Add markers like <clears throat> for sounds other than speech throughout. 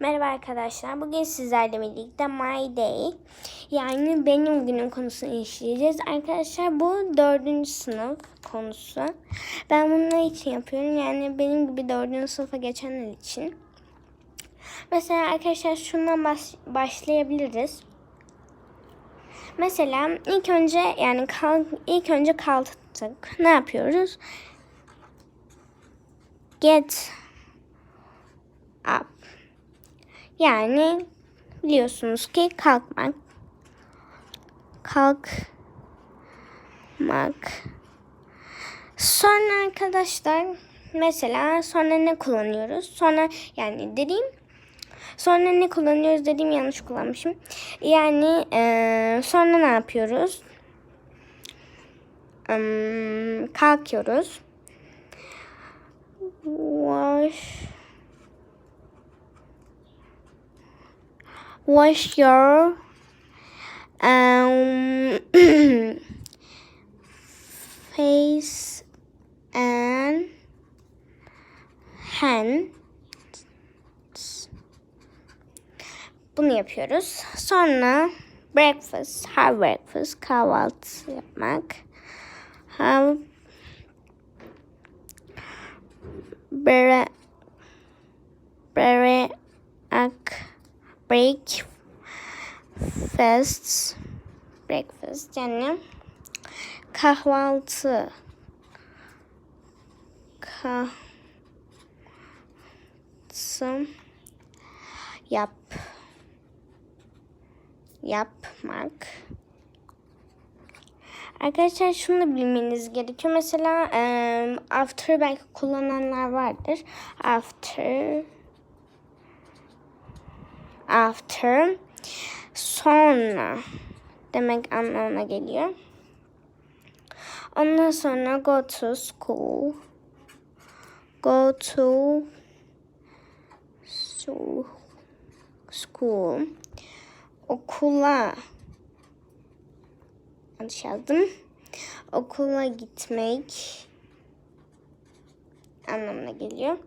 Merhaba arkadaşlar. Bugün sizlerle birlikte My Day yani benim günüm konusunu işleyeceğiz. Arkadaşlar bu dördüncü sınıf konusu. Ben bunu ne için yapıyorum? Yani benim gibi dördüncü sınıfa geçenler için. Mesela arkadaşlar şundan baş- başlayabiliriz. Mesela ilk önce yani kalk, ilk önce kalktık. Ne yapıyoruz? Get up. Yani biliyorsunuz ki kalkmak. Kalkmak. Sonra arkadaşlar mesela sonra ne kullanıyoruz? Sonra yani dediğim sonra ne kullanıyoruz dediğim yanlış kullanmışım. Yani eee, sonra ne yapıyoruz? Hmm, kalkıyoruz. Wash wash your um, <coughs> face and hands. Bunu yapıyoruz. Sonra breakfast, have breakfast, kahvaltı yapmak. Have bre bre ak breakfast. Breakfast yani kahvaltı. Kahvaltı yap. Yapmak. Arkadaşlar şunu da bilmeniz gerekiyor. Mesela em, after belki kullananlar vardır. After. After sonra demek anlamına geliyor. Ondan sonra go to school. Go to school. Okula yanlış yazdım. Okula gitmek anlamına geliyor.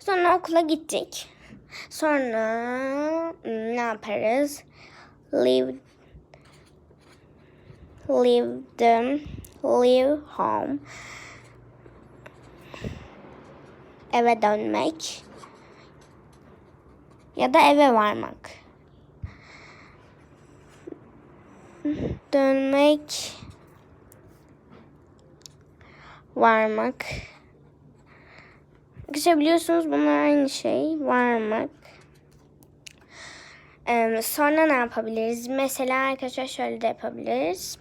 Sonra okula gittik. Sonra hmm, ne yaparız? Leave leave them leave home. Eve dönmek. Ya da eve varmak. Dönmek varmak Arkadaşlar biliyorsunuz bunlar aynı şey. Varmak. Ee, sonra ne yapabiliriz? Mesela arkadaşlar şöyle de yapabiliriz.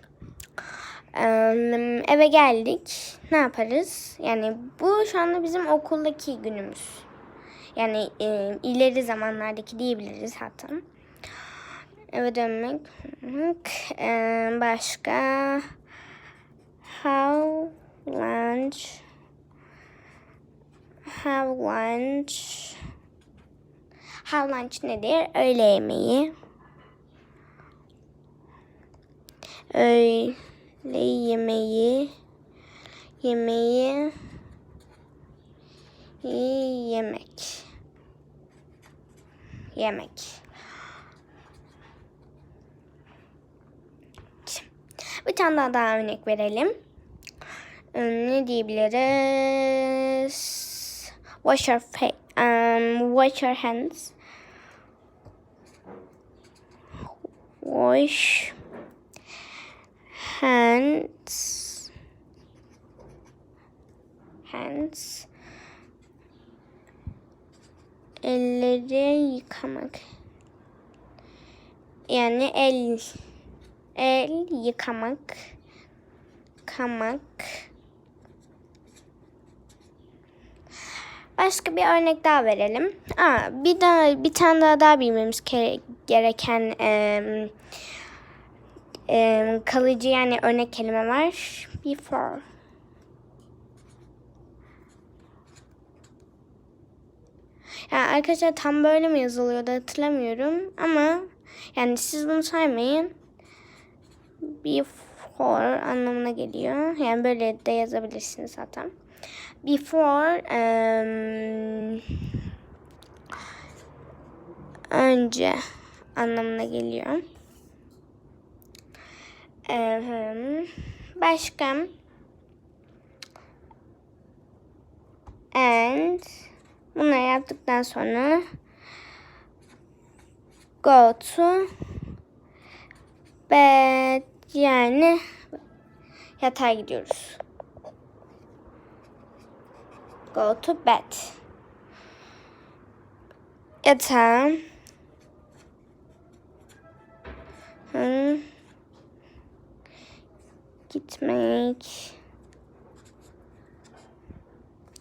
Ee, eve geldik. Ne yaparız? Yani bu şu anda bizim okuldaki günümüz. Yani e, ileri zamanlardaki diyebiliriz hatta. Eve dönmek. Ee, başka. How lunch have lunch. Have lunch nedir? Öğle yemeği. Öğle yemeği. Yemeği. Yemek. Yemek. Bir tane daha, daha örnek verelim. Ee, Ne diyebiliriz? Wash your face. Um, wash your hands. Wash hands. Hands. Elleri yıkamak. Yani el el yıkamak. Yıkamak. Başka bir örnek daha verelim. Aa, bir daha bir tane daha daha bilmemiz gereken em, em, kalıcı yani örnek kelime var. Before. Yani arkadaşlar tam böyle mi yazılıyordu hatırlamıyorum ama yani siz bunu saymayın. Before anlamına geliyor. Yani böyle de yazabilirsiniz zaten. Before um, önce anlamına geliyor. Ee, başka and bunları yaptıktan sonra go to bed yani yatağa gidiyoruz. Go to bed. Yatağa. Hı. Gitmek.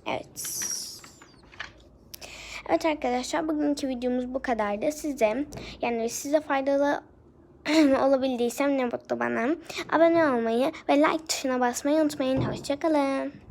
Evet. Evet arkadaşlar bugünkü videomuz bu kadardı. Size yani size faydalı <clears throat> olabildiysem ne mutlu bana. Abone olmayı ve like tuşuna basmayı unutmayın. Hoşçakalın.